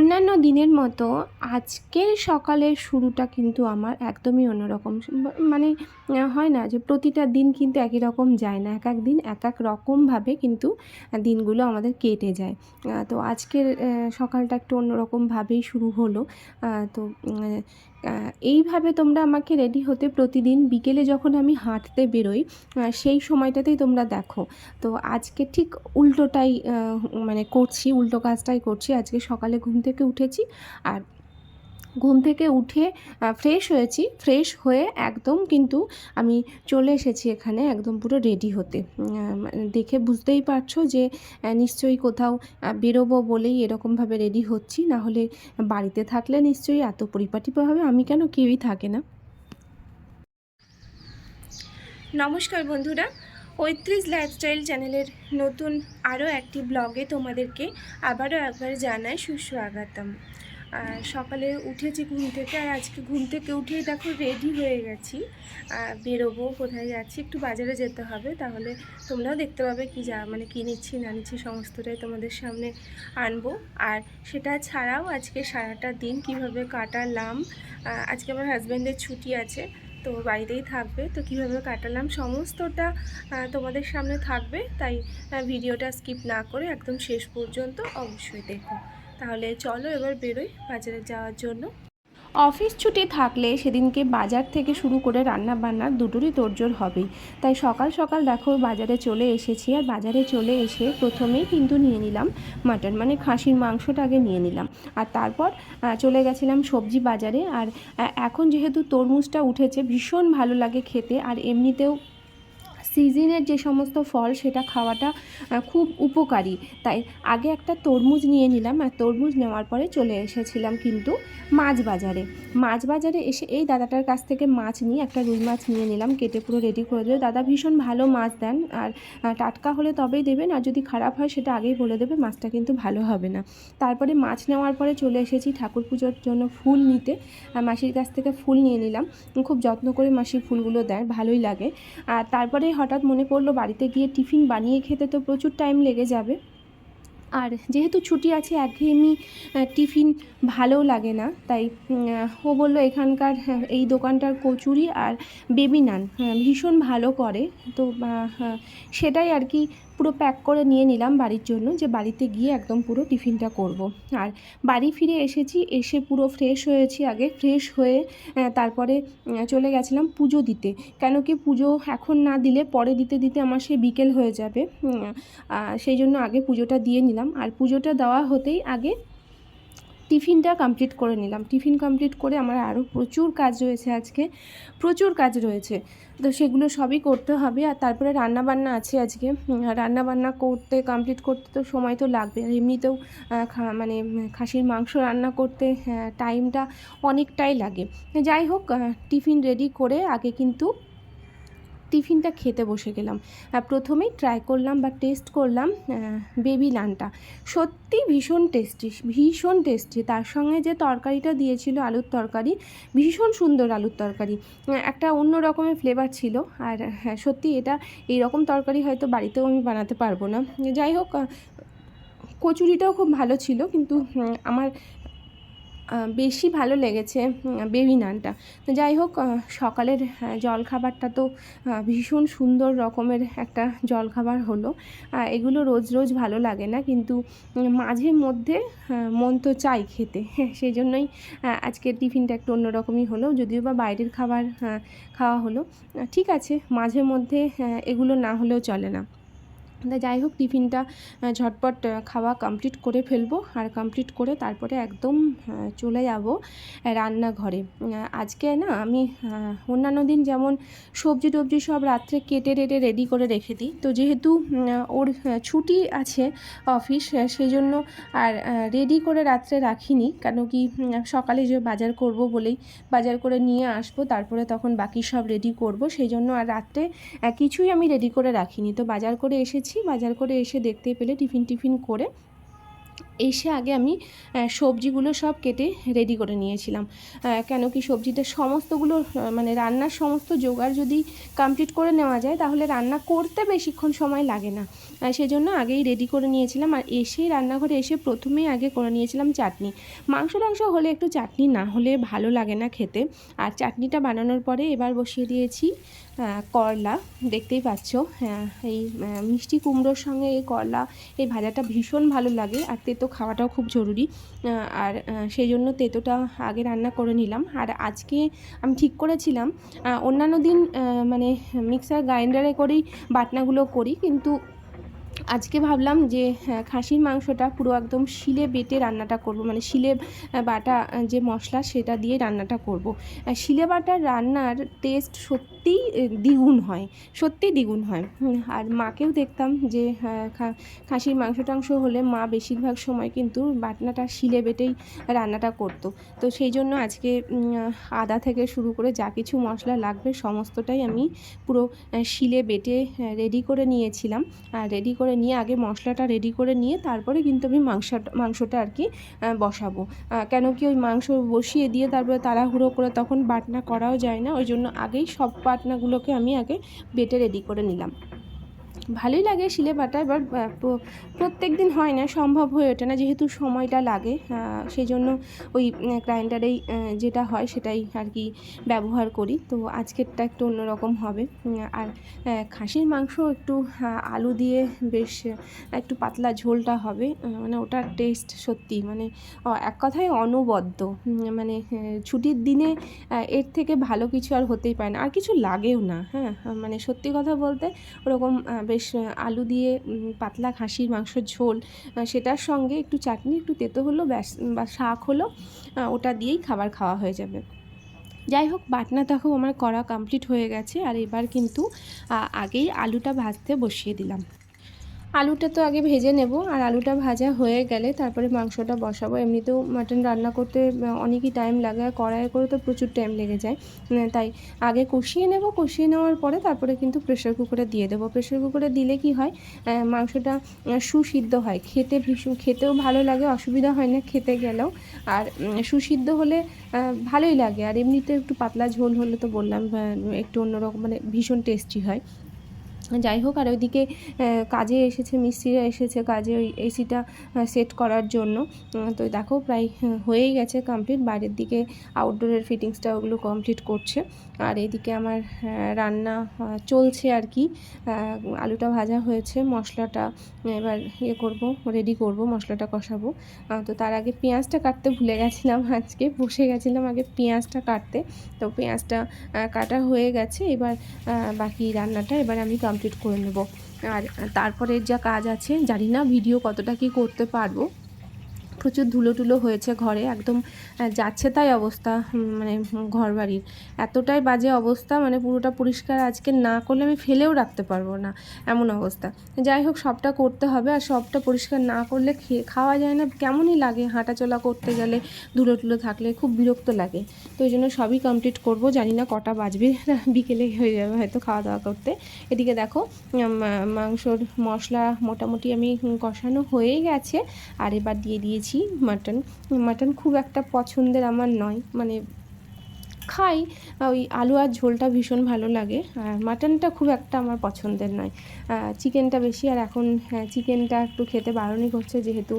অন্যান্য দিনের মতো আজকের সকালের শুরুটা কিন্তু আমার একদমই অন্যরকম। মানে হয় না যে প্রতিটা দিন কিন্তু একই রকম যায় না। এক এক দিন এক এক রকমভাবে কিন্তু দিনগুলো আমাদের কেটে যায়। তো আজকের সকালটা একটু অন্যরকমভাবেই শুরু হলো। তো এইভাবে তোমরা আমাকে রেডি হতে প্রতিদিন বিকেলে যখন আমি হাঁটতে বেরোই সেই সময়টাতেই তোমরা দেখো। তো আজকে ঠিক উল্টোটাই মানে করছি, উল্টো কাজটাই করছি। আজকে সকালে ঘুম থেকে উঠেছি আর ঘুম থেকে উঠে ফ্রেশ হয়েছি। ফ্রেশ হয়ে একদম কিন্তু আমি চলে এসেছি এখানে একদম পুরো রেডি হতে। মানে দেখে বুঝতেই পারছ যে নিশ্চয়ই কোথাও বেরোবো বলেই এরকমভাবে রেডি হচ্ছি। না হলে বাড়িতে থাকলে নিশ্চয়ই এত পরিপাটিভাবে আমি কেন কেউই থাকে না। নমস্কার বন্ধুরা পঁয়ত্রিশ লাইফস্টাইল চ্যানেলের নতুন আরও একটি ব্লগে তোমাদেরকে আবারও একবার জানাই সুস্বাগতম। সকালে উঠেছি ঘুম থেকে, আর আজকে ঘুম থেকে উঠেই দেখো রেডি হয়ে গেছি। বেরোবো, কোথায় যাচ্ছি, একটু বাজারে যেতে হবে, তাহলে তোমরাও দেখতে পাবে কি যা মানে কী নিচ্ছি, না নিচ্ছি, সমস্তটাই তোমাদের সামনে আনব। আর সেটা ছাড়াও আজকে সারাটা দিন কীভাবে কাটালাম আজকে আমার হাজব্যান্ডের ছুটি আছে, তো বাড়িতেই থাকবে, তো কীভাবে কাটালাম, সমস্তটা তোমাদের সামনে থাকবে, তাই ভিডিওটা স্কিপ না করে একদম শেষ পর্যন্ত অবশ্যই দেখো। তাহলে চলো এবার বেরোই বাজারে যাওয়ার জন্য। অফিস ছুটি থাকলে সেদিনকে বাজার থেকে শুরু করে রান্না বান্নার দুটোরই তোড়জোড় হবেই। তাই সকাল সকাল দেখো বাজারে চলে এসেছি আর বাজারে চলে এসে প্রথমেই কিন্তু নিয়ে নিলাম মাটন মানে খাসির মাংসটা আগে নিয়ে নিলাম। আর তারপর চলে গেছিলাম সবজি বাজারে আর এখন যেহেতু তরমুজটা উঠেছে, ভীষণ ভালো লাগে খেতে আর এমনিতেও সিজনের যে সমস্ত ফল, সেটা খাওয়াটা খুব উপকারী। তাই আগে একটা তরমুজ নিয়ে নিলাম, আর তরমুজ নেওয়ার পরে চলে এসেছিলাম কিন্তু মাছ বাজারে। মাছ বাজারে এসে এই দাদাটার কাছ থেকে মাছ নিয়ে, একটা রুই মাছ নিয়ে নিলাম, কেটে পুরো রেডি করে দিল। দাদা ভীষণ ভালো মাছ দেন, আর টাটকা হলে তবেই দেবেন, আর যদি খারাপ হয় সেটা আগেই বলে দেবে, মাছটা কিন্তু ভালো হবে না। তারপরে মাছ নেওয়ার পরে চলে এসেছি ঠাকুর পুজোর জন্য ফুল নিতে। মাসির কাছ থেকে ফুল নিয়ে নিলাম। খুব যত্ন করে মাসি ফুলগুলো দেয়, ভালোই লাগে। আর তারপরে হঠাৎ মনে পড়ল বাড়িতে গিয়ে টিফিন বানিয়ে খেতে তো প্রচুর টাইম লেগে যাবে। আর যেহেতু ছুটি আছে একঘেয়েমি টিফিন ভালোও লাগে না। তাই ও বলল এখানকার হ্যাঁ, এই দোকানটার কচুরি আর বেবি নান হ্যাঁ, ভীষণ ভালো করে। তো হ্যাঁ, সেটাই আর কি পুরো প্যাক করে নিয়ে নিলাম বাড়ির জন্য, যে বাড়িতে গিয়ে একদম পুরো টিফিনটা করব। আর বাড়ি ফিরে এসেছি, এসে পুরো ফ্রেশ হয়েছি আগে ফ্রেশ হয়ে তারপরে চলে গেছিলাম পুজো দিতে কেন কি পুজো এখন না দিলে পরে দিতে দিতে আমার সে বিকেল হয়ে যাবে সেই জন্য আগে পুজোটা দিয়ে নিলাম আর পুজোটা দেওয়া হতেই আগে টিফিনটা কমপ্লিট করে নিলাম। টিফিন কমপ্লিট করে আমার আরও প্রচুর কাজ রয়েছে আজকে। প্রচুর কাজ রয়েছে। তো সেগুলো সবই করতে হবে। আর তারপরে রান্না বান্না আছে আজকে। রান্নাবান্না করতে কমপ্লিট করতে তো সময় তো লাগবে। আর এমনিতেও মানে খাসির মাংস রান্না করতে টাইমটা অনেকটাই লাগে। যাই হোক টিফিন রেডি করে আগে কিন্তু টিফিনটা খেতে বসে গেলাম। প্রথমেই ট্রাই করলাম বা টেস্ট করলাম বেবি লানটা সত্যি ভীষণ টেস্টি ভীষণ টেস্টি তার সঙ্গে যে তরকারিটা দিয়েছিল আলুর তরকারি, ভীষণ সুন্দর আলুর তরকারি। একটা অন্য রকমের ফ্লেভার ছিল। আর হ্যাঁ সত্যি এটা এই রকম তরকারি হয়তো বাড়িতেও আমি বানাতে পারব না। যাই হোক কচুরিটাও খুব ভালো ছিল, কিন্তু আমার বেশি ভালো লেগেছে বেবি নানটা। তো যাই হোক সকালের জলখাবারটা তো ভীষণ সুন্দর রকমের একটা জলখাবার হলো। এগুলো রোজ রোজ ভালো লাগে না, কিন্তু মাঝে মধ্যে মন তো চাই খেতে। হ্যাঁ সেই জন্যই আজকের টিফিনটা একটু অন্যরকমই হলো, যদিও বা বাইরের খাবার খাওয়া হলো। ঠিক আছে, মাঝে মধ্যে এগুলো না হলেও চলে না। তা যাই হোক, টিফিনটা ঝটপট খাওয়া কমপ্লিট করে ফেলব। আর কমপ্লিট করে তারপরে একদম চলে যাব রান্নাঘরে। আজকে না আমি অন্যান্য দিন যেমন সবজি টবজি সব রাত্রে কেটে রেটে রেডি করে রেখে দিই। তো যেহেতু ওর ছুটি আছে অফিস সেই জন্য আর রেডি করে রাত্রে রাখিনি। কেন কি সকালে যে বাজার করব বলেই বাজার করে নিয়ে আসব, তারপরে তখন বাকি সব রেডি করব। সেই জন্য আর রাত্রে কিছুই আমি রেডি করে রাখিনি। তো বাজার করে এসেছি বাজার করে এসে দেখতে পেলে টিফিন টিফিন করে এসে আগে আমি সবজিগুলো সব কেটে রেডি করে নিয়েছিলাম। কেন কি সবজিটা সমস্তগুলো মানে রান্নার সমস্ত জোগাড় যদি কমপ্লিট করে নেওয়া যায়, তাহলে রান্না করতে বেশিক্ষণ সময় লাগে না। সেজন্য আগেই রেডি করে নিয়েছিলাম আর এসেই রান্নাঘরে এসে প্রথমেই আগে করে নিয়েছিলাম চাটনি। মাংস টাংস হলে একটু চাটনি, না হলে ভালো লাগে না খেতে। আর চাটনিটা বানানোর পরে এবার বসিয়ে দিয়েছি করলা। দেখতেই পাচ্ছ হ্যাঁ এই মিষ্টি কুমড়োর সঙ্গে এই করলা, এই ভাজাটা ভীষণ ভালো লাগে। আর তেতো খাওয়াটাও খুব জরুরি। আর সেই জন্য তেতোটা আগে রান্না করে নিলাম। আর আজকে আমি ঠিক করেছিলাম অন্যান্য দিন মানে মিক্সার গ্রাইন্ডারে করেই বাটনাগুলো করি। কিন্তু আজকে ভাবলাম যে হ্যাঁ, খাসির মাংসটা পুরো একদম শিলে বেটে রান্নাটা করব। মানে শিলে বাটা যে মশলা সেটা দিয়ে রান্নাটা করব। শিলে বাটার রান্নার টেস্ট সত্যিই আহ, দ্বিগুণ হয়। সত্যি দ্বিগুণ হয়। আর মাকেও দেখতাম যে হ্যাঁ, খাসির মাংস টাংস হলে মা বেশিরভাগ সময় কিন্তু বাটনাটা শিলে বেটেই রান্নাটা করতো। তো সেই জন্য আজকে আদা থেকে শুরু করে যা কিছু মশলা লাগবে সমস্তটাই আমি পুরো শিলে বেটে রেডি করে নিয়েছিলাম। আর রেডি করে নিয়ে আগে মশলাটা রেডি করে নিয়ে তারপরে কিন্তু আমি মাংসটা মাংসটা আর কি বসাবো। কেন কি ওই মাংস বসিয়ে দিয়ে তারপরে তাড়াহুড়ো করে তখন বাটনা করাও যায় না, ওই জন্য আগেই সব বাটনাগুলোকে আমি আগে বেটে রেডি করে নিলাম। ভালোই লাগে শিলে বাটা এবার প্রত্যেক দিন হয় না সম্ভব হয়ে ওঠে না যেহেতু সময়টা লাগে সেই জন্য ওই গ্রাইন্ডারেই যেটা হয় সেটাই আর কি ব্যবহার করি। তো আজকেরটা একটু অন্যরকম হবে। আর খাসির মাংস একটু আলু দিয়ে বেশ একটু পাতলা ঝোলটা হবে মানে ওটার টেস্ট সত্যি মানে এক কথায় অনবদ্য। মানে ছুটির দিনে এর থেকে ভালো কিছু আর হতেই পারে না আর কিছু লাগেও না হ্যাঁ মানে সত্যি কথা বলতে ওরকম আহ, বেশ আলু দিয়ে পাতলা খাসির মাংসর ঝোল সেটার সঙ্গে একটু চাটনি, একটু তেতো হলো, ব্যাস, বা শাক হলো ওটা দিয়েই খাবার খাওয়া হয়ে যাবে। যাই হোক, বাটনা তখন আমার করা কমপ্লিট হয়ে গেছে, আর এবার কিন্তু আগেই আলুটা ভাজতে বসিয়ে দিলাম। আলুটা তো আগে ভেজে নেব, আর আলুটা ভাজা হয়ে গেলে তারপরে মাংসটা বসাবো। এমনিতেও মাটন রান্না করতে অনেকই টাইম লাগে, আর কড়াইয়ে করে তো প্রচুর টাইম লেগে যায়। তাই আগে কষিয়ে নেব, কষিয়ে নেওয়ার পরে তারপরে কিন্তু প্রেশার কুকারে দিয়ে দেবো। প্রেশার কুকারে দিলে কি হয় মাংসটা সুসিদ্ধ হয়। খেতে ভীষণ, খেতেও ভালো লাগে, অসুবিধা হয় না খেতে গেলেও। আর সুসিদ্ধ হলে ভালোই লাগে। আর এমনিতে একটু পাতলা ঝোল হলে তো বললাম একটু অন্যরকম মানে ভীষণ টেস্টি হয়। যাই হোক, আর ওইদিকে কাজে এসেছে, মিস্ত্রিরা এসেছে কাজে ওই এসিটা সেট করার জন্য। তো দেখো, প্রায় হয়েই গেছে কমপ্লিট বাইরের দিকে আউটডোরের ফিটিংসটা ওগুলো কমপ্লিট করছে। আর এদিকে আমার রান্না চলছে আর কি। আলুটা ভাজা হয়েছে, মশলাটা এবার ইয়ে করব রেডি করব, মশলাটা কষাবো। তো তার আগে পেঁয়াজটা কাটতে ভুলে গেছিলাম আজকে, বসে গেছিলাম আগে পেঁয়াজটা কাটতে। তো পেঁয়াজটা কাটা হয়ে গেছে, এবার বাকি রান্নাটা এবার আমি কমপ্লিট করে নেব। আর তারপরে যা কাজ আছে জানি না ভিডিও কতটা কি করতে পারব। প্রচুর ধুলো টুলো হয়েছে ঘরে, একদম যাচ্ছে তাই অবস্থা মানে ঘর বাড়ির এতটাই বাজে অবস্থা মানে পুরোটা পরিষ্কার আজকে না করলে আমি ফেলেও রাখতে পারব না, এমন অবস্থা। যাই হোক, সবটা করতে হবে আর সবটা পরিষ্কার না করলে খাওয়া যায় না, কেমনই লাগে হাঁটাচলা করতে গেলে, ধুলো টুলো থাকলে খুব বিরক্ত লাগে। তো ওই জন্য সবই কমপ্লিট করব, জানি না কটা বাজবে, বিকেলে হয়ে যাবে হয়তো খাওয়া দাওয়া করতে। এদিকে দেখো মাংসর মশলা মোটামুটি আমি কষানো হয়েই গেছে, আর এবার দিয়ে দিয়েছি মাটন। মাটন খুব একটা পছন্দের আমার নয়। মানে খাই ওই আলু আর ঝোলটা ভীষণ ভালো লাগে। আর মাটনটা খুব একটা আমার পছন্দের নয়। চিকেনটা বেশি আর এখন চিকেনটা একটু খেতে বারণই করছে যেহেতু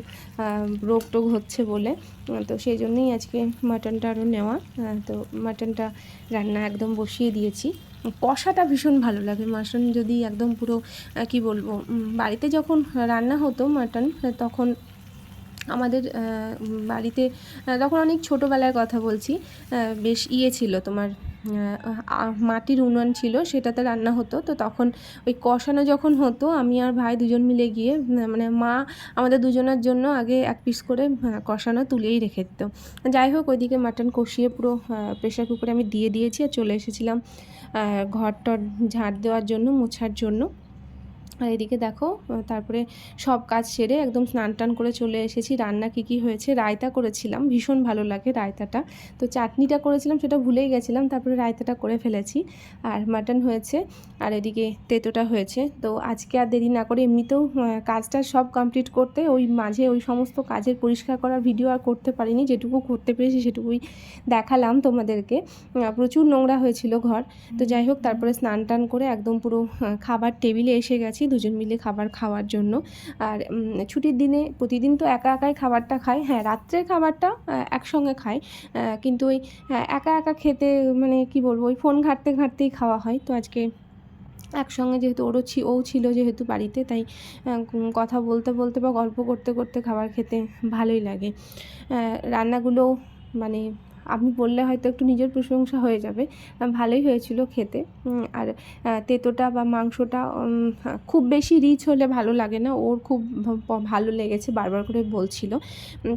রোগ টোগ হচ্ছে বলে। তো সেই জন্যই আজকে মাটনটা আরও নেওয়া। তো মাটনটা রান্না একদম বসিয়ে দিয়েছি। কষাটা ভীষণ ভালো লাগে। মাটন যদি একদম পুরো কি বলব বাড়িতে যখন রান্না হতো মাটন, তখন আমাদের বাড়িতে তখন অনেক ছোটোবেলার কথা বলছি বেশ ইয়ে ছিল তোমার মাটির উনুন ছিল, সেটাতে রান্না হতো। তো তখন ওই কষানো যখন হতো, আমি আর ভাই দুজন মিলে গিয়ে মানে মা আমাদের দুজনের জন্য আগে এক পিস করে কষানো তুলেই রেখে দিত। যাই হোক, ওইদিকে মাটন কষিয়ে পুরো প্রেশার কুকারে আমি দিয়ে দিয়েছি আর চলে এসেছিলাম ঘর টর ঝাড় দেওয়ার জন্য, মোছার জন্য। আর এদিকে দেখো তারপরে সব কাজ সেরে একদম স্নান টান করে চলে এসেছি। রান্না কী কী হয়েছে? রায়তা করেছিলাম, ভীষণ ভালো লাগে রায়তাটা। তো চাটনিটা করেছিলাম, সেটা ভুলেই গেছিলাম, তারপরে রায়তাটা করে ফেলেছি। আর মাটন হয়েছে, আর এদিকে তেঁতোটা হয়েছে। তো আজকে আর দেরি না করে এমনিতেও কাজটা সব কমপ্লিট করতে, ওই মাঝে ওই সমস্ত কাজের পরিষ্কার করার ভিডিও আর করতে পারিনি। যেটুকু করতে পেরেছি সেটুকুই দেখালাম তোমাদেরকে। প্রচুর নোংরা হয়েছিল ঘর। তো যাই হোক, তারপরে স্নান টান করে একদম পুরো খাবার টেবিলে এসে গেছি। দুজন মিলে খাবার খাওয়ার জন্য। আর ছুটির দিনে প্রতিদিন তো একা একাই খাবারটা খাই। হ্যাঁ রাত্রের খাবারটা একসঙ্গে খাই। কিন্তু ওই আহ, একা একা খেতে মানে কি বলব ওই ফোন ঘাঁটতে ঘাঁটতেই খাওয়া হয়। তো আজকে একসঙ্গে যেহেতু ওরও ছি ও ছিল যেহেতু বাড়িতে তাই কথা বলতে বলতে বা গল্প করতে করতে খাবার খেতে ভালোই লাগে। রান্নাগুলো মানে আমি বললে হয়তো একটু নিজের প্রশংসা হয়ে যাবে। ভালোই হয়েছিল খেতে। আর তেতোটা বা মাংসটা হ্যাঁ, খুব বেশি রিচ হলে ভালো লাগে না। ওর খুব ভালো লেগেছে বারবার করে বলছিল।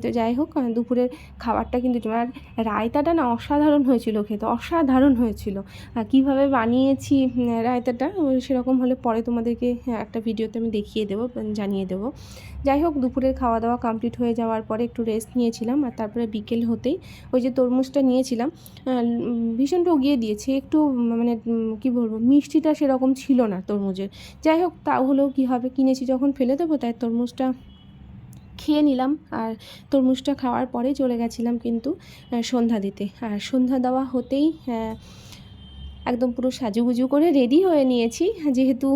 তো যাই হোক দুপুরের খাবারটা কিন্তু তোমার রায়তাটা না অসাধারণ হয়েছিল খেতে অসাধারণ হয়েছিল। আর কীভাবে বানিয়েছি রায়তাটা সেরকম হলে পরে তোমাদেরকে একটা ভিডিওতে আমি দেখিয়ে দেবো জানিয়ে দেবো। যাই হোক, দুপুরের খাওয়া দাওয়া কমপ্লিট হয়ে যাওয়ার পরে একটু রেস্ট নিয়েছিলাম আর তারপরে বিকেল হতেই ওই যে তরমুজটা নিয়েছিলাম ভীষণ টগিয়ে দিয়েছে। একটু মানে কি বলব, মিষ্টিটা সেরকম ছিল না তরমুজের। যাই হোক, তাও হলেও কী হবে, কিনেছি যখন ফেলে দেবো, তাই তরমুজটা খেয়ে নিলাম। আর তরমুজটা খাওয়ার পরে চলে গেছিলাম কিন্তু সন্ধ্যা দিতে। আর সন্ধ্যা দেওয়া হতেই একদম পুরো সাজুগুজু করে রেডি হয়ে নিয়েছি। যেহেতু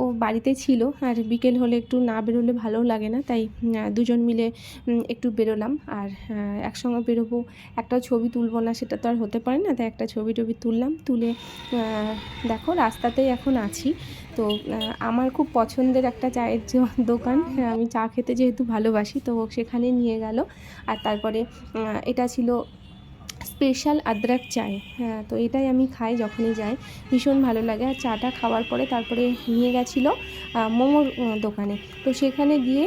ও বাড়িতে ছিল আর বিকেল হলে একটু না বেরোলে ভালো লাগে না তাই দুজন মিলে একটু বেরোলাম। আর একসঙ্গে বেরোবো একটা ছবি তুলবো না সেটা তো আর হতে পারে না তাই একটা ছবি টবি তুললাম তুলে দেখো রাস্তাতেই এখন আছি। তো আমার খুব পছন্দের একটা চায়ের দোকান হ্যাঁ, আমি চা খেতে যেহেতু ভালোবাসি তো সেখানে নিয়ে গেল। আর তারপরে এটা ছিল স্পেশাল আদ্রাক চায়। হ্যাঁ তো এটাই আমি খাই যখনই যাই। ভীষণ ভালো লাগে। আর চাটা খাওয়ার পরে তারপরে নিয়ে গেছিল মোমোর দোকানে। তো সেখানে গিয়ে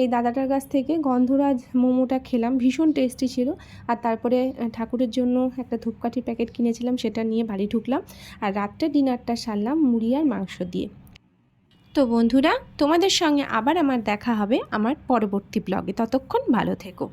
এই দাদাটার কাছ থেকে গন্ধরাজ মোমোটা খেলাম। ভীষণ টেস্টি ছিল। আর তারপরে ঠাকুরের জন্য একটা ধূপকাঠির প্যাকেট কিনেছিলাম, সেটা নিয়ে বাড়ি ঢুকলাম। আর রাত্রে ডিনারটা সারলাম মুড়ি আর মাংস দিয়ে। তো বন্ধুরা, তোমাদের সঙ্গে আবার আমার দেখা হবে আমার পরবর্তী ব্লগে ততক্ষণ ভালো থেকো।